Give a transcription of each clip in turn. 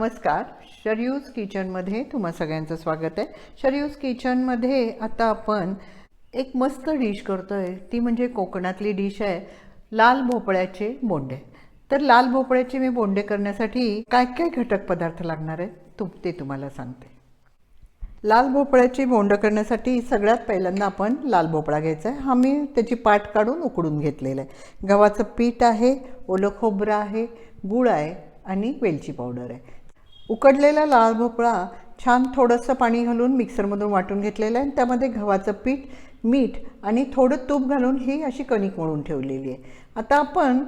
नमस्कार. शरयूज किचनमध्ये तुम्हा सगळ्यांचं स्वागत आहे. शरयूज किचनमध्ये आता आपण एक मस्त डिश करतोय. ती म्हणजे कोकणातली डिश आहे लाल भोपळ्याचे बोंडे. तर लाल भोपळ्याचे मी बोंडे करण्यासाठी काय काय घटक पदार्थ लागणार आहेत तुम ते तुम्हाला सांगते. लाल भोपळ्याची बोंड करण्यासाठी सगळ्यात पहिल्यांदा आपण लाल भोपळा घ्यायचा आहे. हा मी त्याची पाट काढून उकडून घेतलेला आहे. गव्हाचं पीठ आहे ओलं खोबरं आहे गूळ आहे आणि वेलची पावडर आहे. उकडलेला लाल भोपळा छान थोडंसं पाणी घालून मिक्सरमधून वाटून घेतलेलं आहे. आणि त्यामध्ये गव्हाचं पीठ मीठ आणि थोडं तूप घालून ही अशी कणिक मळून ठेवलेली आहे. आता आपण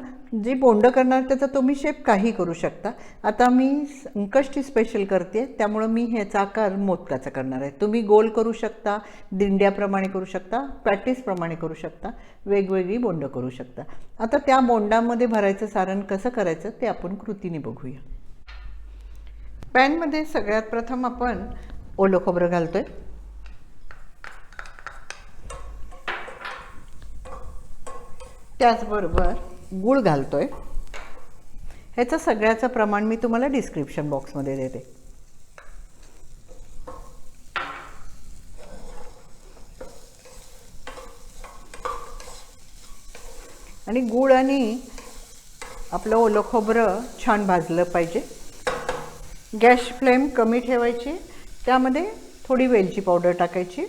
जी बोंड करणार त्याचा तुम्ही शेप काही करू शकता. आता मी संकष्टी स्पेशल करते त्यामुळं मी ह्याचा आकार मोदकाचा करणार आहे. तुम्ही गोल करू शकता दिंड्याप्रमाणे करू शकता प्रॅक्टिसप्रमाणे करू शकता वेगवेगळी बोंड करू शकता. आता त्या बोंडामध्ये भरायचं सारण कसं करायचं ते आपण कृतीने बघूया. पॅनमध्ये सगळ्यात प्रथम आपण ओलं खोबरं घालतो आहे त्याचबरोबर गूळ आहे ह्याचं सगळ्याचं प्रमाण मी तुम्हाला डिस्क्रिप्शन बॉक्समध्ये देते. आणि गूळ आणि आपलं ओलं खोबरं छान भाजलं पाहिजे. गॅस फ्लेम कमी ठेवायची त्यामध्ये थोडी वेलची पावडर टाकायची.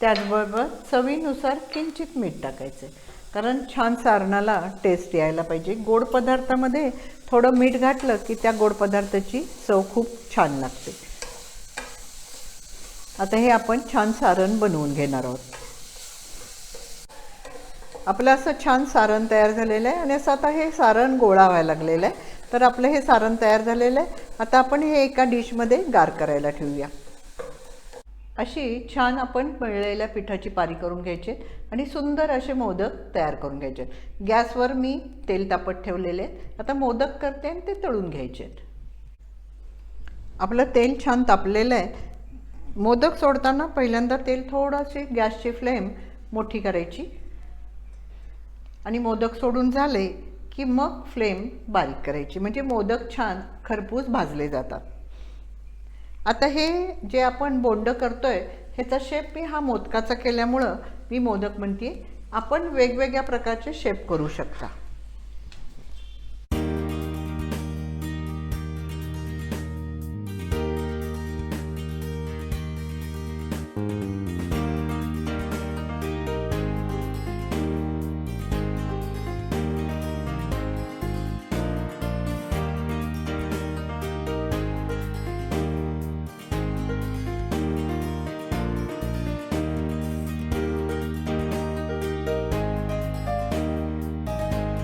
त्याचबरोबर चवीनुसार किंचित मीठ टाकायचं. कारण छान सारणाला टेस्ट यायला पाहिजे. गोड पदार्थामध्ये थोडं मीठ घातलं की त्या गोड पदार्थाची चव खूप छान लागते. आता हे आपण छान सारण बनवून घेणार आहोत. आपलं असं छान सारण तयार झालेलं आहे आणि असं आता हे सारण गोळा व्हायला लागलेलं आहे. तर आपलं हे सारण तयार झालेलं आहे. आता आपण हे एका डिशमध्ये गार करायला ठेवूया. अशी छान आपण मळलेल्या पिठाची पारी करून घ्यायची आणि सुंदर असे मोदक तयार करून घ्यायचे. गॅसवर मी तेल तापत ठेवलेले. आहेत आता मोदक करते आणि ते तळून घ्यायचे. आपलं तेल छान तापलेलं आहे. मोदक सोडताना पहिल्यांदा तेल थोडंसे गॅसची फ्लेम मोठी करायची. आणि मोदक सोडून झाले की मग फ्लेम बारीक करायची. म्हणजे मोदक छान खरपूस भाजले जातात. आता हे जे आपण बोंड करतोय ह्याचा शेप मी हा मोदकाचा केल्यामुळं मी मोदक म्हणते आपण वेगवेगळ्या प्रकारचे शेप करू शकता.